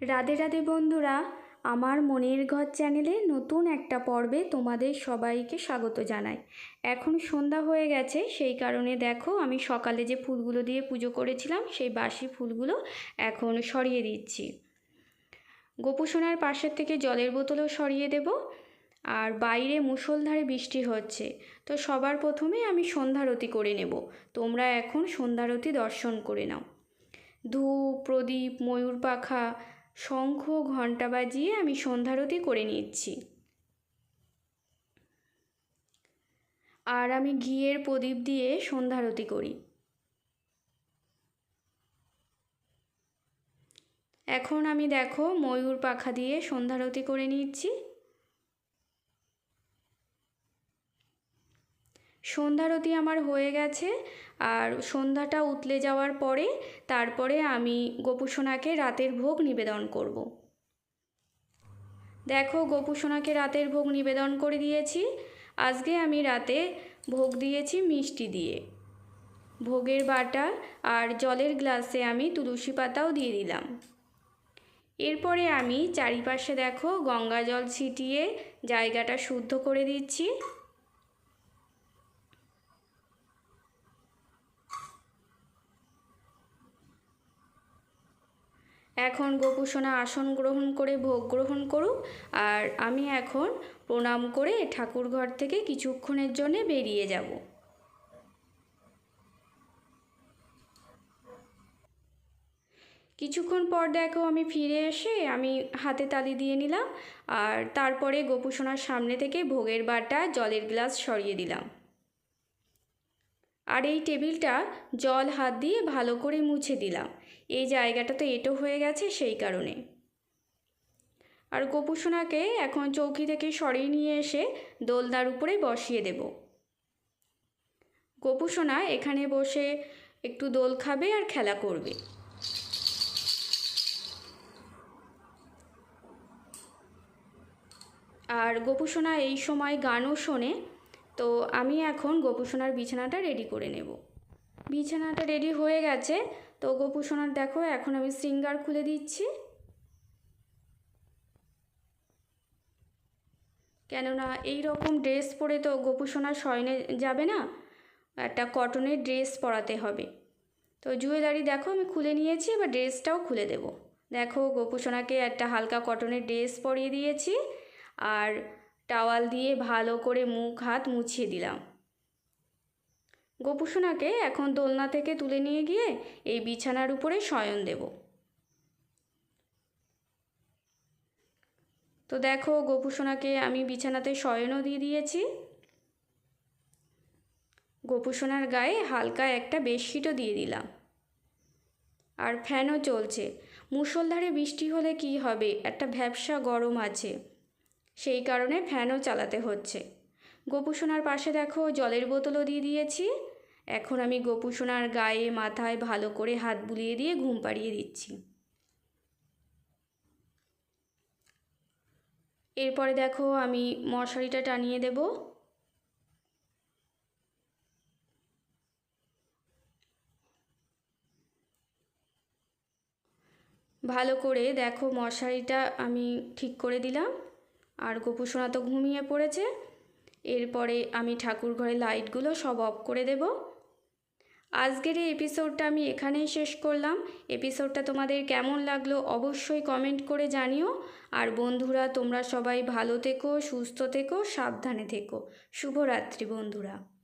রাধে রাধে বন্ধুরা, আমার মনের ঘর চ্যানেলে নতুন একটা পর্বে তোমাদের সবাইকে স্বাগত জানাই। এখন সন্ধ্যা হয়ে গেছে, সেই কারণে দেখো আমি সকালে যে ফুলগুলো দিয়ে পুজো করেছিলাম, সেই বাসি ফুলগুলো এখন সরিয়ে দিচ্ছি। গোপুসোনার পাশের থেকে জলের বোতলও সরিয়ে দেব। আর বাইরে মুষলধারে বৃষ্টি হচ্ছে, তো সবার প্রথমে আমি সন্ধ্যারতি করে নেব। তোমরা এখন সন্ধ্যারতি দর্শন করে নাও। ধূপ, প্রদীপ, ময়ূর পাখা শঙ্খ ঘণ্টা বাজিয়ে আমি সন্ধ্যারতি করে নিচ্ছি। আর আমি ঘিয়ের প্রদীপ দিয়ে সন্ধ্যারতি করি। এখন আমি দেখো ময়ূর পাখা দিয়ে সন্ধ্যারতি করে নিচ্ছি। সন্ধ্যারতি আমার হয়ে গেছে। আর সন্ধ্যাটা উতলে যাওয়ার পরে তারপরে আমি গোপুসোনাকে রাতের ভোগ নিবেদন করব। দেখো, গোপুসোনাকে রাতের ভোগ নিবেদন করে দিয়েছি। আজকে আমি রাতে ভোগ দিয়েছি মিষ্টি দিয়ে। ভোগের বাটা আর জলের গ্লাসে আমি তুলসী পাতাও দিয়ে দিলাম। এরপরে আমি চারিপাশে দেখো গঙ্গা জল ছিটিয়ে জায়গাটা শুদ্ধ করে দিচ্ছি। এখন গোপুসোনা আসন গ্রহণ করে ভোগ গ্রহণ করুক, আর আমি এখন প্রণাম করে ঠাকুর ঘর থেকে কিছুক্ষণের জন্যে বেরিয়ে যাব। কিছুক্ষণ পর দেখো আমি ফিরে এসে আমি হাতে তালি দিয়ে নিলাম, আর তারপরে গোপুসোনার সামনে থেকে ভোগের বাটা জলের গ্লাস সরিয়ে দিলাম। আর এই টেবিলটা জল হাত দিয়ে ভালো করে মুছে দিলাম। এই জায়গাটা তো এটো হয়ে গেছে সেই কারণে। আর গোপুসোনাকে এখন চৌকি থেকে সরিয়ে নিয়ে এসে দোলদার উপরে বসিয়ে দেব। গোপুসোনা এখানে বসে একটু দোল খাবে আর খেলা করবে। আর গোপুসোনা এই সময় গানও শোনে, তো আমি এখন গোপুসোনার বিছানাটা রেডি করে নেব। বিছানাটা রেডি হয়ে গেছে তো গোপুসোনার দেখো, এখন আমি শৃঙ্গার খুলে দিচ্ছি। কেননা এই রকম ড্রেস পরে তো গোপুসোনা শয়নে যাবে না, একটা কটনের ড্রেস পরাতে হবে। তো জুয়েলারি দেখো, আমি খুলে নিয়েছি, এবার ড্রেসটাও খুলে দেব। দেখো গোপুসোনাকে একটা হালকা কটনের ড্রেস পরিয়ে দিয়েছি, আর টাওয়াল দিয়ে ভালো করে মুখ, হাত মুছিয়ে দিলাম। গোপুসোনাকে এখন দোলনা থেকে তুলে নিয়ে গিয়ে এই বিছানার উপরে শয়ন দেব। তো দেখো গোপুসোনাকে আমি বিছানাতে শয়নও দিয়ে দিয়েছি। গোপুসোনার গায়ে হালকা একটা বেডশিটও দিয়ে দিলাম। আর ফ্যানও চলছে। মুষলধারে বৃষ্টি হলে কি হবে? একটা ভ্যাবসা গরম আছে। সেই কারণে ফ্যানও চালাতে হচ্ছে। গোপুসোনার পাশে দেখো, জলের বোতলও দিয়ে দিয়েছি। এখন আমি গোপুসোনার গায়ে, মাথায় ভালো করে হাত বুলিয়ে দিয়ে ঘুম পাড়িয়ে দিচ্ছি। এরপরে দেখো, আমি মশারিটা টানিয়ে দেব। ভালো করে দেখো, মশারিটা আমি ঠিক করে দিলাম। আর গোপুসোনা তো ঘুমিয়ে পড়েছে। এরপরে আমি ঠাকুর ঘরে লাইটগুলো সব অফ করে দেব। আজকের এই এপিসোডটা আমি এখানেই শেষ করলাম। এপিসোডটা তোমাদের কেমন লাগল অবশ্যই কমেন্ট করে জানিও। আর বন্ধুরা, তোমরা সবাই ভালো থেকো, সুস্থ থেকো, সাবধানে থেকো। শুভরাত্রি বন্ধুরা।